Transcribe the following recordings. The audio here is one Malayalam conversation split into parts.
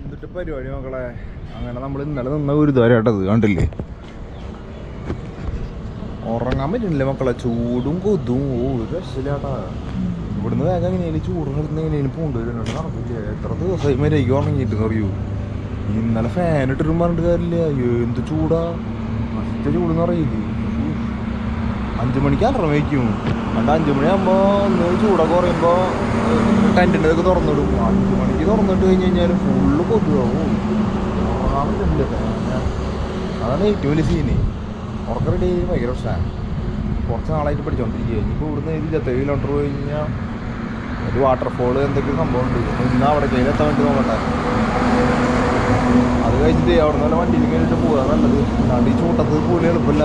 എന്തിട്ട് പരിപാടി മക്കളെ? അങ്ങനെ നമ്മൾ ഇന്നലെ നിന്ന ഗുരുദ്വാരട്ടത് കണ്ടില്ലേ? ഉറങ്ങാൻ പറ്റുന്നില്ല മക്കളെ. ചൂടും കൊതും ഓ ഒരു രക്ഷയില്ലാട്ടാ. ഇവിടുന്ന് വേഗം എങ്ങനെയാലും ചൂടും കിടന്ന് എങ്ങനെയാലും പൂണ്ടുവരുന്നുണ്ട് നടക്കില്ല. എത്ര ദിവസമായി മര്യാദയ്ക്ക് ഉറങ്ങിയിട്ട് അറിയൂ? ഇന്നലെ ഫാൻ ഇട്ടിട്ടും പറഞ്ഞിട്ട് കാര്യമില്ല. എന്ത് ചൂടാ. നഷ്ട ചൂടെന്ന് അറിയില്ലേ അഞ്ചു മണിക്ക് അലറം വയ്ക്കും അഞ്ചു മണിയാകുമ്പോൾ ഒന്ന് ചൂടൊക്കെ കുറയുമ്പോൾ ടെന്റിന്റെ ഇതൊക്കെ തുറന്നിടും. അഞ്ചു മണിക്ക് തുറന്നിട്ട് കഴിഞ്ഞ് കഴിഞ്ഞാൽ ഫുള്ള് കൊതുകാവും. അതാണ് ഏറ്റവും വലിയ സീന് ഉറക്കം റെഡി ആയി. ഭയങ്കര പ്രശ്നമാണ് കുറച്ച് നാളായിട്ട് പഠിച്ചുകൊണ്ടിരിക്കുക ഇനിയിപ്പോൾ ഇവിടുന്ന് ഒരു ഇരുപത്തേഴ് കിലോമീറ്റർ പോയി കഴിഞ്ഞാൽ ഒരു വാട്ടർഫോൾ എന്തൊക്കെ സംഭവം ഉണ്ട്. ഇന്ന് അവിടെ കയ്യിൽ എത്താൻ വേണ്ടി നോക്കട്ടെ അത് കഴിഞ്ഞിട്ട് അവിടെ നിന്ന് വണ്ടിയിൽ കഴിഞ്ഞിട്ട് പോകാൻ നല്ലത്. അല്ലാണ്ട് ചൂട്ടത്ത് എളുപ്പമില്ല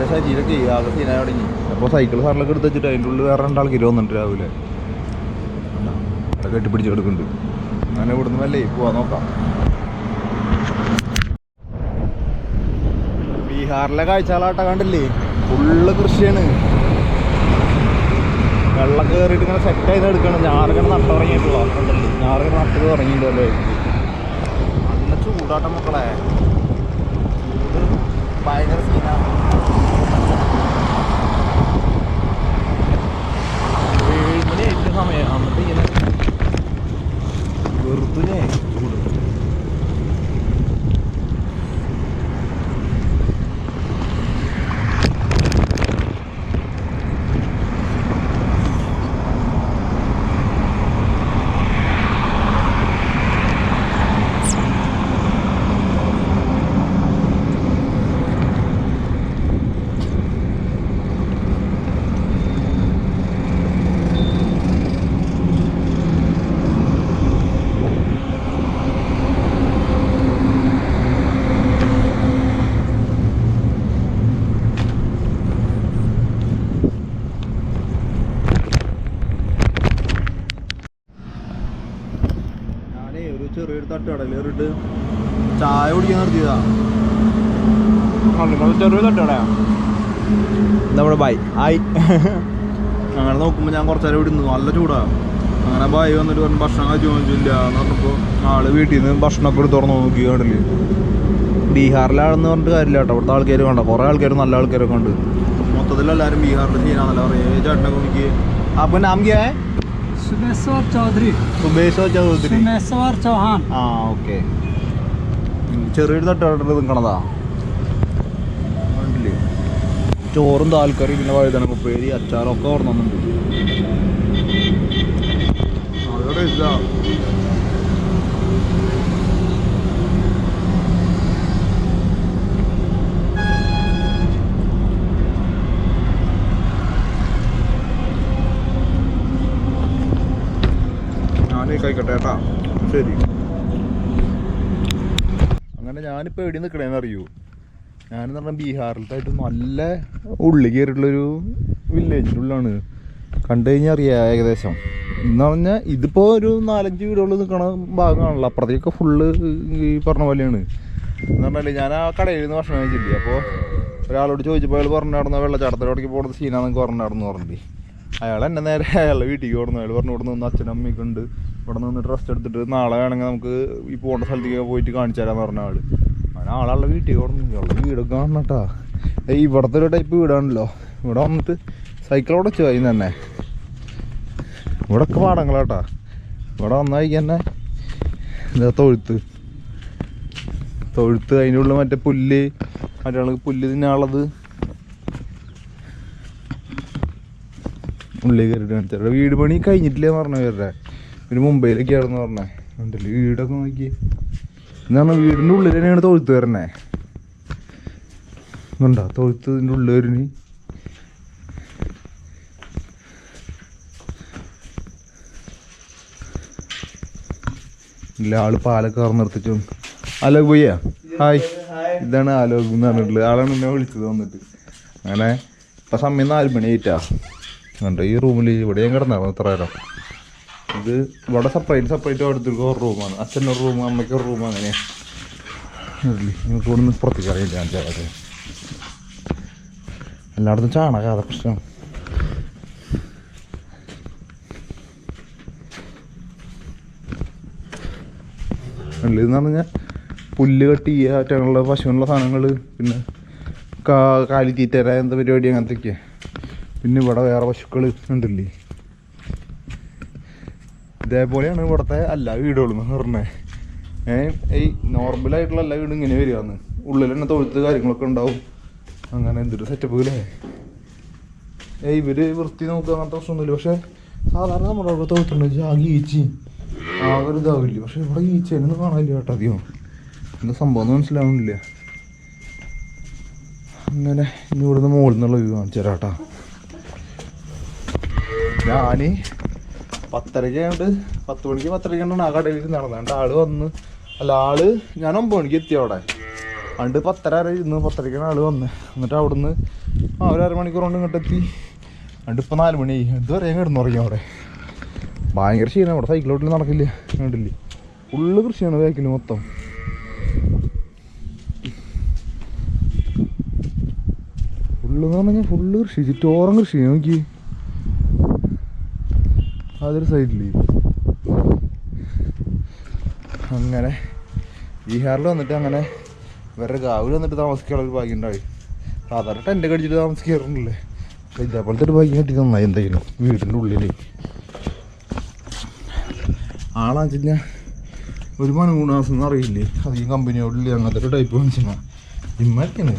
മനുഷ്യന്റെ ശരീരമൊക്കെ ആകെ സീനായി തുടങ്ങി. അപ്പോൾ സൈക്കിൾ സാറിലൊക്കെ എടുത്ത് വെച്ചിട്ട് അതിന്റെ ഉള്ളിൽ വേറെ രണ്ടാൾക്ക് വന്നിട്ട് രാവിലെ. അവിടെ കെട്ടിപ്പിടിച്ച് കിടക്കുന്നുണ്ട്. അങ്ങനെ ഇവിടുന്ന് വല്ലേ പോവാ നോക്കാം. ബീഹാറിലെ കാഴ്ചകളാട്ട കണ്ടില്ലേ? ഫുള്ള് കൃഷിയാണ്. വെള്ളം കയറിയിട്ട് ഇങ്ങനെ സെറ്റ് ചെയ്ത് എടുക്കണം ഞാറുകണ നട്ട തുടങ്ങിയിട്ടുള്ള കണ്ടല്ലേ? ഞാറിങ്ങനെ നട്ടത് തുടങ്ങിയിട്ടുണ്ടല്ലേ നല്ല ചൂടാട്ട മക്കളെ. ഭയങ്കര സീനാണ് മണി ഏറ്റവും സമയം എന്നിട്ട് ഇങ്ങനെ വെറുതെ ചൂട് ഞാനേ ഒരു ചെറിയൊരു കയറിയിട്ട് ചായ കുടിക്കാൻ നിർത്തിയതാ. നമ്മുടെ ബായ് ആയി അങ്ങനെ നോക്കുമ്പോൾ ഞാൻ കുറച്ചേരം ഇവിടെ നിന്നു നല്ല ചൂടാ. അങ്ങനെ ബായ് വന്നിട്ട് പറഞ്ഞു ഭക്ഷണം കഴിച്ചു ചോദിച്ചില്ല എന്ന് പറഞ്ഞപ്പോൾ ആൾ വീട്ടിൽ നിന്ന് ഭക്ഷണമൊക്കെ എടുത്ത് തുറന്നു നോക്കി കണ്ടില്ലേ ബീഹാറിലാണെന്ന് പറഞ്ഞിട്ട് കാര്യമില്ല കേട്ടോ. അവിടുത്തെ ആൾക്കാർ കണ്ട? കുറേ ആൾക്കാർ നല്ല ആൾക്കാരൊക്കെ ഉണ്ട്. മൊത്തത്തിൽ എല്ലാവരും ബീഹാറിൽ ചെയ്യാന്നല്ല പറയുക ചേട്ടനൊക്കെ നോക്കി അപ്പം നാം സുമേശ്വർ ചൗധരി. സുമേശ്വർ ചൗധരി. സുമേശ്വർ ചൗഹാൻ. ആ ഓക്കെ. ചെറിയൊരു തട്ടാട്ടത് നിൽക്കണതാ. ചോറും താൽക്കറി പിന്നെ വഴുതണ ഉപ്പേരി അച്ചാറൊക്കെ ഓർന്നു അതോടെ കേട്ടാ. ശരി. അങ്ങനെ ഞാനിപ്പോൾ എവിടെ നിൽക്കണേന്ന് അറിയൂ ഞാനെന്ന് പറഞ്ഞാൽ ബീഹാറിലത്തായിട്ട് നല്ല ഉള്ളി കയറിയിട്ടുള്ളൊരു വില്ലേജിന്റെ ഉള്ളിലാണ് കണ്ടു കഴിഞ്ഞാൽ അറിയാം ഏകദേശം. എന്ന് പറഞ്ഞാൽ ഇതിപ്പോൾ ഒരു നാലഞ്ച് വീടുകൾ നിൽക്കണ ഭാഗമാണല്ലോ. അപ്പുറത്തേക്ക് ഫുള്ള് ഈ പറഞ്ഞ പോലെയാണ്. എന്ന് പറഞ്ഞാൽ ഞാൻ ആ കടയിൽ നിന്ന് ഭക്ഷണം കഴിച്ചില്ലേ? അപ്പോൾ ഒരാളോട് ചോദിച്ചപ്പോൾ അയാൾ പറഞ്ഞായിരുന്നു വെള്ളച്ചാട്ടത്തിലോടേക്ക് പോകുന്ന സീനാന്നൊക്കെ പറഞ്ഞായിരുന്നു പറഞ്ഞിട്ട് അയാൾ എന്നെ നേരെ അയാളുടെ വീട്ടിലേക്ക് കൊടുന്നു അയാൾ പറഞ്ഞു ഇവിടെ നിന്ന് അച്ഛനും അമ്മയൊക്കെ ഉണ്ട്. ഇവിടെ നിന്ന് റെസ്റ്റ് എടുത്തിട്ട് നാളെ വേണമെങ്കിൽ നമുക്ക് ഈ പോകേണ്ട സ്ഥലത്തേക്ക് പോയിട്ട് കാണിച്ചു തരാമെന്ന് പറഞ്ഞ ആൾ. അങ്ങനെ ആളാളുടെ വീട്ടിൽ കൊടുന്നു ഇയാളുടെ വീടൊക്കെ കാണണട്ടാ. ഇവിടുത്തെ ഒരു ടൈപ്പ് വീടാണല്ലോ. ഇവിടെ വന്നിട്ട് സൈക്കിളോടെ വെച്ച് കഴിഞ്ഞ തന്നെ. ഇവിടെ ഒക്കെ പാടങ്ങളാട്ടാ. ഇവിടെ വന്നായി തന്നെ എന്താ തൊഴുത്ത്. തൊഴുത്ത് അതിന്റെ ഉള്ളിൽ മറ്റേ പുല്ല് മറ്റേ പുല്ല് തിന്നാനുള്ളത്. ഉള്ളിൽ കയറിയിട്ട് കാണിച്ചാൽ വീട് പണി കഴിഞ്ഞിട്ടില്ലെന്ന് പറഞ്ഞു പേരുടെ പിന്നെ മുംബൈയിലൊക്കെ ആണെന്ന് പറഞ്ഞേ. ഉണ്ടല്ലേ വീടൊക്കെ നോക്കി. എന്നാണ് വീടിന്റെ ഉള്ളിൽ തന്നെയാണ് തൊഴുത്ത് വരണേ. ഇതുണ്ടോ? തൊഴുത്തതിന്റെ ഉള്ളിൽ വരുന്ന ഇല്ല ആൾ പാലൊക്കെ കറന്നെടുത്തിട്ടും അലോക് ഭയ്യ? ഹായ്. ഇതാണ് ആലോക് എന്ന് പറഞ്ഞിട്ടുള്ളത്. ആളാണ് എന്നെ വിളിച്ചത് വന്നിട്ട്. അങ്ങനെ ഇപ്പം സമയം നാല് മണി ആയിട്ടാ. കണ്ടോ ഈ റൂമിൽ ഇവിടെ ഞാൻ കിടന്നായിരുന്നു ഇത്ര നേരം. ഇത് ഇവിടെ സെപ്പറേറ്റ് സെപ്പറേറ്റ് അടുത്തേക്ക് ഒരു റൂമാണ്. അച്ഛന്റെ ഒരു റൂം അമ്മയ്ക്ക് ഒരു റൂം അങ്ങനെ. നിങ്ങൾക്ക് ഇവിടെ നിന്ന് പുറത്തേക്ക് അറിയില്ല അഞ്ചാറ് എല്ലായിടത്തും ചാണകാതെ പ്രശ്നം. എന്ന് പറഞ്ഞാൽ പുല്ല് കട്ടി ആറ്റാനുള്ള പശുവിനുള്ള സാധനങ്ങൾ പിന്നെ കാ കാലിത്തീറ്റര എന്താ പരിപാടി അങ്ങനത്തെയൊക്കെ. പിന്നെ ഇവിടെ വേറെ പശുക്കൾ ഉണ്ടല്ലേ? ഇതേപോലെയാണ് ഇവിടുത്തെ എല്ലാ വീടുകളും എന്ന് പറഞ്ഞത് ഏഹ് ഈ നോർമലായിട്ടുള്ള എല്ലാ വീടും ഇങ്ങനെ വരികയാണ്. ഉള്ളിൽ തന്നെ തൊഴുത്ത് കാര്യങ്ങളൊക്കെ ഉണ്ടാവും. അങ്ങനെ എന്തൊരു സെറ്റപ്പ് അല്ലേ ഏയ് ഇവർ വൃത്തി നോക്കുക അങ്ങനത്തെ പ്രശ്നമൊന്നുമില്ല. പക്ഷെ സാധാരണ നമ്മുടെ അവിടെ തൊഴുത്തുണ്ട് ആകെ ഈച്ചി ആകെ ഒരു ഇതാവില്ല? പക്ഷെ ഇവിടെ ഈച്ചേനൊന്നും കാണാനില്ല കേട്ടോ അധികം. എന്താ സംഭവം മനസ്സിലാവുന്നില്ല. അങ്ങനെ ഇനി ഇവിടുന്ന് മുകളിൽ നിന്നുള്ള വ്യൂ കാണിച്ചു തരാം ഞാൻ പത്തരയ്ക്ക് ആയതുകൊണ്ട് പത്ത് മണിക്ക് പത്തരയ്ക്കാണ് ആ കടയിൽ നടന്നത്. ആൾ വന്ന് അല്ല ആൾ ഞാൻ ഒമ്പത് മണിക്ക് എത്തി അവിടെ. അണ്ട് പത്തര വരെ ഇരുന്ന് പത്തരയ്ക്കാണ് ആൾ വന്ന്. എന്നിട്ട് അവിടുന്ന് ആ ഒരു അരമണിക്കൂർ കൊണ്ട് ഇങ്ങോട്ട് എത്തി. അണ്ട് ഇപ്പം നാല് മണിയായി. എന്തുവരെ കിടന്നുറങ്ങി അവിടെ. ഭയങ്കര ക്ഷീണം അവിടെ. സൈക്കിളോട്ടിൽ നടക്കില്ല. കണ്ടില്ലേ? ഫുള്ള് കൃഷിയാണ് ബാക്കിൽ മൊത്തം. ഫുള്ള് എന്ന് പറഞ്ഞാൽ ഫുള്ള് കൃഷി. ചുറ്റോറം കൃഷി. നോക്കി അതൊരു സൈഡിൽ അങ്ങനെ ബീഹാറിൽ വന്നിട്ട് അങ്ങനെ വേറെ ഗാവിൽ വന്നിട്ട് താമസിക്കാനുള്ള ഒരു ഭാഗ്യം ഉണ്ടായി. സാധാരണ ടെന്റ് കടിച്ചിട്ട് താമസിക്കാറുണ്ടല്ലേ? പക്ഷേ ഇതേപോലത്തെ ഒരു ഭാഗ്യം കിട്ടി നന്നായി എന്തെങ്കിലും വീടിന്റെ ഉള്ളിൽ ആളാന്ന് വെച്ച് കഴിഞ്ഞാൽ ഒരു മാസം എന്ന് അറിയില്ലേ? അധികം കമ്പനിയോടില്ലേ അങ്ങനത്തെ ഒരു ടൈപ്പ് മനുഷ്യനാണ് ഇമ്മൊക്കെയാണ്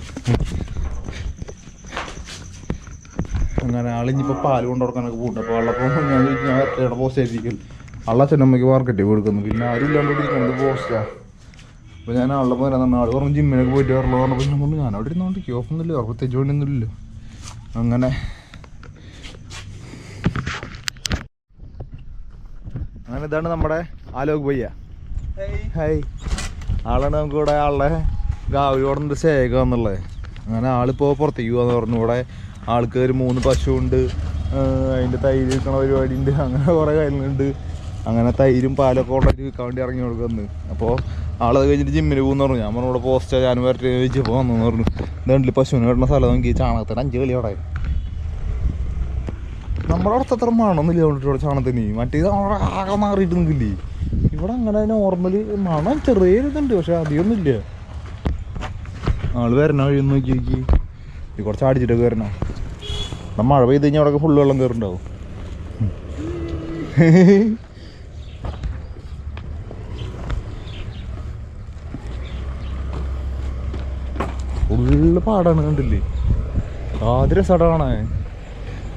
അങ്ങനെ ആളിഞ്ഞിപ്പോൾ പാൽ കൊണ്ട് കൊടുക്കാനൊക്കെ പോകുന്നുണ്ട്. അപ്പോൾ ആളപ്പോൾ ഞാൻ ചോദിച്ചു ഞാൻ എത്രയുടെ പോസ്റ്റ് ആയിരിക്കും ആളെ ചെന്നമ്മയ്ക്ക് മാർക്കറ്റിൽ കൊടുക്കുന്നു. പിന്നെ ആരും ഇല്ലാണ്ട് ഇരിക്കുന്നത് പോസ്റ്റാ അപ്പോൾ ഞാൻ ആളുടെ പോലെ തന്നെ ആൾ പറഞ്ഞു ജിമ്മിനൊക്കെ പോയിട്ട് വരല്ലോ പറഞ്ഞപ്പോൾ ഞാൻ പറഞ്ഞു ഞാൻ അവിടെ ഇരുന്നോണ്ട് ഓഫൊന്നുമില്ല പ്രത്യേകിച്ച് പണിയൊന്നുമില്ലല്ലോ അങ്ങനെ. അങ്ങനെ ഇതാണ് നമ്മുടെ ആലോക് പയ്യ ഹൈ ആളാണ് നമുക്ക് ഇവിടെ ആളുടെ ഗാവിയോടെ സേക എന്നുള്ളത്. അങ്ങനെ ആളിപ്പോൾ പുറത്തേക്ക് പോകാന്ന് പറഞ്ഞു. ഇവിടെ ആൾക്ക് ഒരു മൂന്ന് പശുവുണ്ട് അതിന്റെ തൈര് വിൽക്കണ പരിപാടി ഉണ്ട് അങ്ങനെ കുറേ കാര്യങ്ങളുണ്ട്. അങ്ങനെ തൈരും പാലൊക്കെ ഉണ്ടാക്കി വിൽക്കാൻ വേണ്ടി ഇറങ്ങി കൊടുക്കുന്നു അപ്പോൾ ആളത് കഴിഞ്ഞിട്ട് ജിമ്മിന് പോകുന്നു പറഞ്ഞു. ഞാൻ പറഞ്ഞു ഇവിടെ പോസ്റ്റ് ഞാൻ വരട്ടെ ചോദിച്ചപ്പോൾ വന്നു പറഞ്ഞു. ഇതുണ്ടല്ലേ പശുവിന് കിട്ടുന്ന സ്ഥലം നോക്കി. ചാണകത്തിന് അഞ്ച് കളി അവിടെ. നമ്മുടെ അവിടെ അത്ര മണമൊന്നുമില്ല ഇവിടെ ചാണകത്തിന്. അവിടെ ആകെ മാറിയിട്ട് നിൽക്കില്ലേ. ഇവിടെ അങ്ങനെ നോർമൽ മണം ചെറിയ ഇതുണ്ട് പക്ഷെ അധികമൊന്നുമില്ല ആൾ വരണ വഴി നോക്കി നോക്കി. കുറച്ച് അടിച്ചിട്ടൊക്കെ വരണം. ഇവിടെ മഴ പെയ്ത് കഴിഞ്ഞാൽ അവിടെ ഫുള്ള് വെള്ളം കയറുണ്ടാവും ഫുള്ള് പാടാണ് കണ്ടില്ലേ ആദ്യ രസമാണ്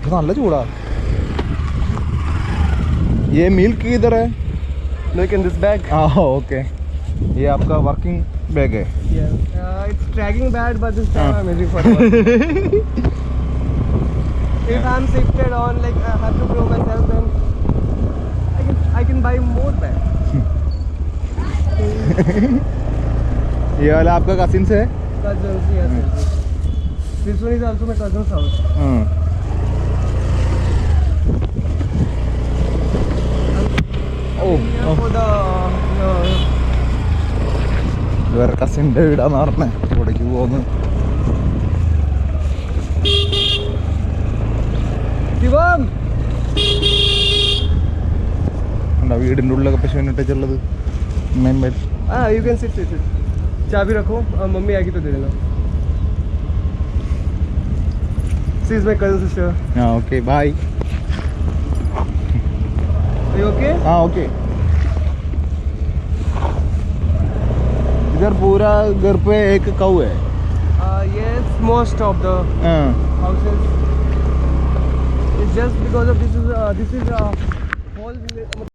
ഇത് നല്ല ചൂടാ ये मिल्क किधर है Look in this bag. हाँ ओके ये आपका वर्किंग बैग है Yeah. Uh, it's dragging bad, but this time Ah. If I'm shifted on, like I have to prove myself, then I can I can buy more bags. ये वाला आपका कसिन से है Cousins, yes. yes. This one is also my cousin's house. हाँ ഓ Here for the uh, വേറെ കസിൻ്റെ വീടാന്ന് പറഞ്ഞേ ഇവിടേക്ക് പോന്ന് Shivam. കണ്ടോ വീടിൻ്റെ ഉള്ളിലൊക്കെ പശുവിനെ ഇട്ടുള്ളത് Ah, you can sit, sit, sit. चाबी रखो uh, मम्मी आएगी तो दे देना She is my cousin sister. ആ okay bye Are you okay? हाँ ओके इधर पूरा घर पे एक कौ है Uh, yes, most of the हाँ houses. It's just because of this is uh, this is a whole. I'm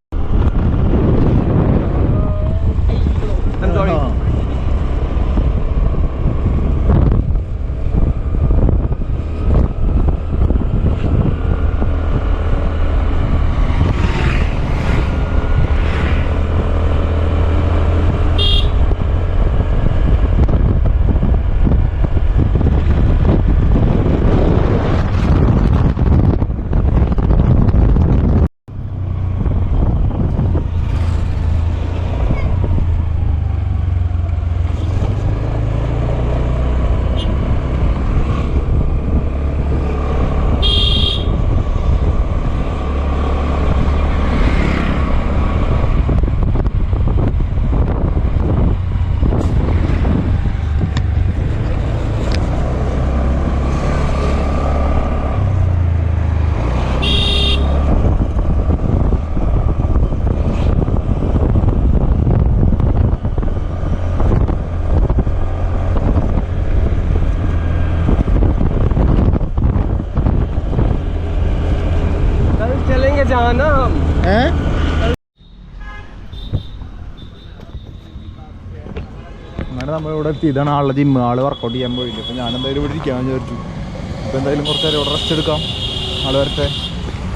ഇവിടെ എത്തി. ഇതാണ് ആളുടെ ജിമ്മ് ആൾ വർക്കൗട്ട് ചെയ്യാൻ പോയില്ല. അപ്പം ഞാനെന്തായാലും ഇവിടെ ഇരിക്കാൻ വിചാരിച്ചു. ഇപ്പം എന്തായാലും കുറച്ച് നേരം ഇവിടെ റെസ്റ്റ് എടുക്കാം. ആൾ വരട്ടെ.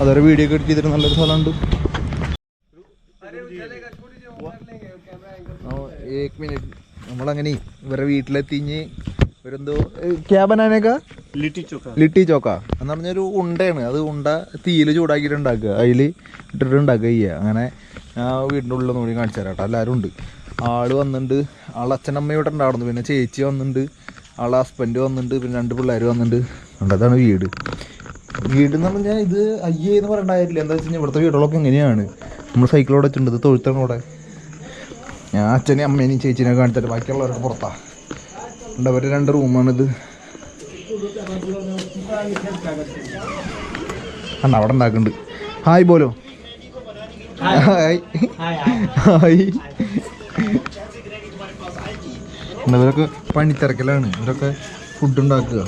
അതൊരു വീഡിയോ ഒക്കെ എടുത്ത് ചെയ്തിട്ട് നല്ലൊരു സ്ഥലമുണ്ട് ഏക് മിനിറ്റ് നമ്മളങ്ങനെ ഇവരുടെ വീട്ടിലെത്തിഞ്ഞ് ഇവരെന്തോ ക്യാബനാനൊക്കെ ലിറ്റി ചോക്ക. ലിറ്റി ചോക്ക. എന്ന് പറഞ്ഞൊരു ഉണ്ടയാണ്. അത് ഉണ്ട തീയിൽ ചൂടാക്കിയിട്ടുണ്ടാക്കുക അതിൽ ഇട്ടിട്ടുണ്ടാക്കുക ചെയ്യുക. അങ്ങനെ വീടിന്റെ ഉള്ളിൽ നോക്കി കാണിച്ചു തരാം കേട്ടോ. എല്ലാവരും ഉണ്ട്. ആൾ വന്നിട്ടുണ്ട് ആളെ അച്ഛനമ്മയോടെ ഉണ്ടായിരുന്നു. പിന്നെ ചേച്ചി വന്നിട്ടുണ്ട് ആളെ ഹസ്ബൻഡ് വന്നിട്ടുണ്ട് പിന്നെ രണ്ട് പിള്ളേർ വന്നിട്ടുണ്ട് അതാണ് വീട്. വീട് എന്ന് പറഞ്ഞാൽ ഇത് അയ്യേ എന്ന് പറയണ്ടായില്ല എന്താ വെച്ച് കഴിഞ്ഞാൽ ഇവിടുത്തെ വീടുകളൊക്കെ എങ്ങനെയാണ് നമ്മൾ സൈക്കിളോടെ വെച്ചിട്ടുണ്ട്. ഇത് തൊഴുത്താണ് ഇവിടെ. ഞാൻ അച്ഛനെയും അമ്മേനെയും ചേച്ചിനെ കാണിച്ചിട്ട് ബാക്കിയുള്ളവരൊക്കെ പുറത്താ. ഉണ്ട് അവരുടെ രണ്ട് റൂമാണിത്. അണ്ണ അവിടെ ഉണ്ടാക്കുന്നുണ്ട്. ഹായ് പോലോ ഹായ്. ഹായ്. ഇവരൊക്കെ പണിത്തിരക്കലാണ്. ഇവരൊക്കെ ഫുഡ് ഉണ്ടാക്കുക.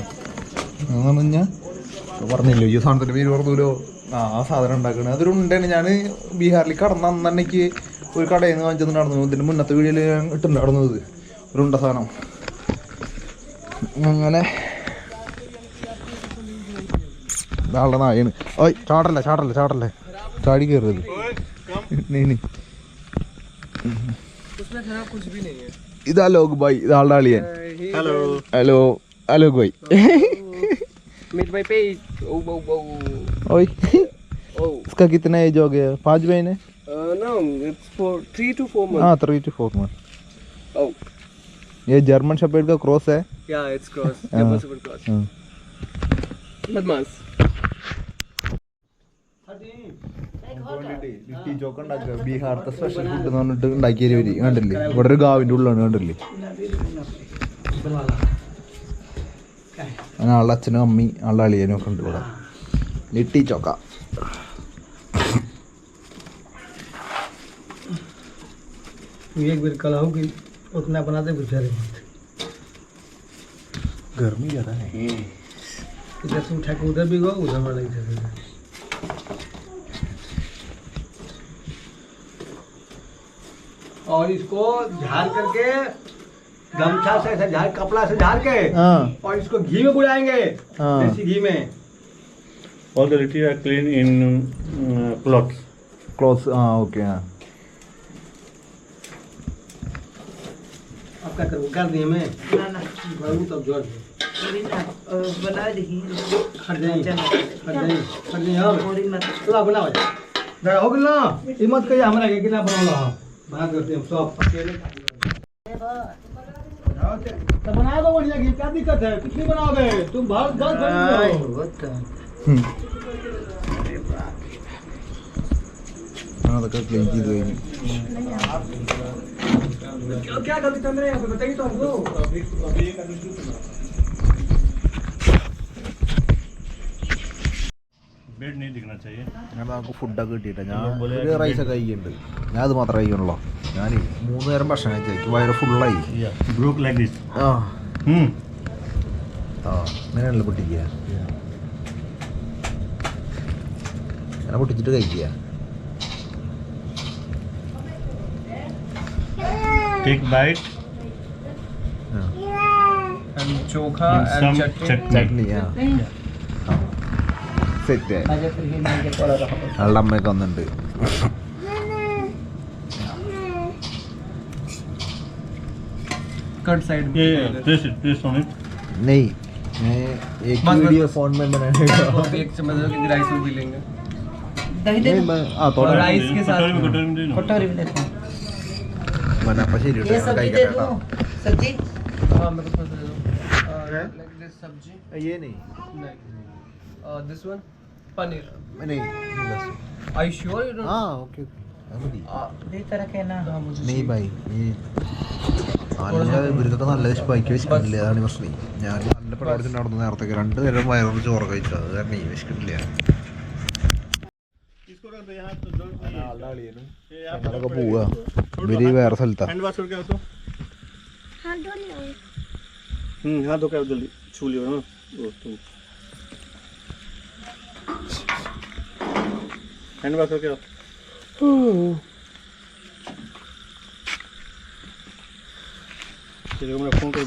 എന്ന് പറഞ്ഞില്ലോ ഈ സാധനത്തിന്റെ പേര് പറഞ്ഞല്ലോ. ആ സാധനം ഉണ്ടാക്കുന്നത് അതൊരു ഉണ്ടായിരുന്നു ഞാൻ ബീഹാറിൽ കടന്ന അന്ന് തന്നെക്ക് ഒരു കടയിൽ നിന്ന് നടന്നു. ഇതിന്റെ മുന്നത്തെ വീഡിയോയിൽ ഞാൻ ഇട്ടുണ്ടായിരുന്നത് ഒരു ഉണ്ട സാധനം. അങ്ങനെ. ആളുടെ നായാണ്. ഓയ് ചാടല്ലേ ചാടല്ലേ ചാടല്ലേ. ചാടി കയറരുത് നീ उसमें खराब कुछ भी नहीं है ഇതാ ലോക് ബായ് ഇതാളുടെ അളിയൻ hello hello Alok bye meet my पे ओ ओ ओ ओए ओ इसका कितना एज हो गया पाँच महीने no it's for 3 to 4 months हाँ three to four month oh ये जर्मन शेपर्ड का क्रॉस है yeah it's cross Ah. double super cross हाँ. बदमाश ബീഹാറത്തെ സ്പെഷ്യൽ ഫുഡ് എന്ന് പറഞ്ഞിട്ട് ഉണ്ടാക്കിയ ഒരു കണ്ടില്ലേ ഇവിടെ ഒരു ഗാവിന്റെ ഉള്ളിലാണ് കണ്ടില്ലേ അങ്ങനെ ആളുടെ അച്ഛനും അമ്മി ആളുടെ അളിയനും ഒക്കെ ഉണ്ട് ഇവിടെ ലിട്ടി ചോക്ക एक बेर कल कि उतना बना दे बेचारे गर्मी ज़्यादा है इधर से उठा के उधर भी गो उधर वाला इधर और इसको झाड़ करके गमछा से ऐसा झाड़ कपड़ा से झाड़ के हाँ। और इसको घी में बुलाएँगे हाँ। देसी घी में। All the litti are clean in cloth cloth okay हाँ आपका हाँ। कर? दिए मैं ना ना। करूँ तब ज़ोर बना दी। हट जाए हट जाए हट जाए हो हमारा बनाओ बना करते हैं सब तो बना दो तो बढ़िया गीत क्या दिक्कत है? कुछ नहीं बनाओगे? तुम भारत गाल हम्म। कर क्या गलती तुमने बताइए तो हमको। Bed नहीं दिखना चाहिए. അങ്ങനെ നമുക്ക് ഫുഡൊക്കെ കിട്ടിയിട്ട് ഞാൻ ഒരു റൈസൊക്കെ കഴിക്കുന്നുണ്ട് ഞാൻ അത് മാത്രമേ കഴിക്കണുള്ളൂ ഞാൻ മൂന്ന് നേരം ഭക്ഷണം കഴിച്ചു എനിക്ക് വയറ് ഫുള്ളായി Yeah. Broke like this. ആ Hmm. ആ അങ്ങനെയാണല്ലോ പൊട്ടിക്കുക അങ്ങനെ പൊട്ടിച്ചിട്ട് കഴിക്കുക Take bite ആ. and chokha and and some chutney. chutney. Chutney ആ സെറ്റ് ആളുടെ അമ്മയൊക്കെ വന്നിട്ടുണ്ട് Cut side. Yeah, yeah. Place it. Place on it. नहीं मैं एक बस, बस, वीडियो बस। फोन में बनाने का तो अभी एक चम्मच क्योंकि राइस में भी लेंगे नहीं मैं आ और थोड़ा राइस के साथ कटोरी में कटोरी में दे दो. कटोरी में देखो मैंने आपको ശരി ये सब्जी दे दो सब्जी हाँ मेरे को दे दो लाइक दिस सब्जी ये नहीं नहीं दिस वन पनीर नहीं बस आई श्योर यू डोंट हाँ ओके ओके दे तरह के ना हाँ मुझे നെയ് ബൈ നല്ല ഇവർക്കൊക്കെ നല്ല വിശപ്പാക്കി വിശക്കുന്നില്ല അതാണ് ഈ പ്രശ്നം ഞാൻ നല്ല പ്രവർത്തനം നടന്നു നേരത്തെ രണ്ട് നേരം വയറൊന്ന് ചോറ് കഴിച്ചു അത് കാരണം ഈ വിശക്കുന്നില്ല इसको रख दो यहाँ तो जरूरत नहीं है. ये आप ഞങ്ങളൊക്കെ പോവുക ഇവര് വേറെ സ്ഥലത്താ हैंड वॉश करके आओ तो हम्म हाथ धो के आओ जल्दी छू लियो ना वो तुम হ্যান্ডবাস ওকে সেরকম ফোন করে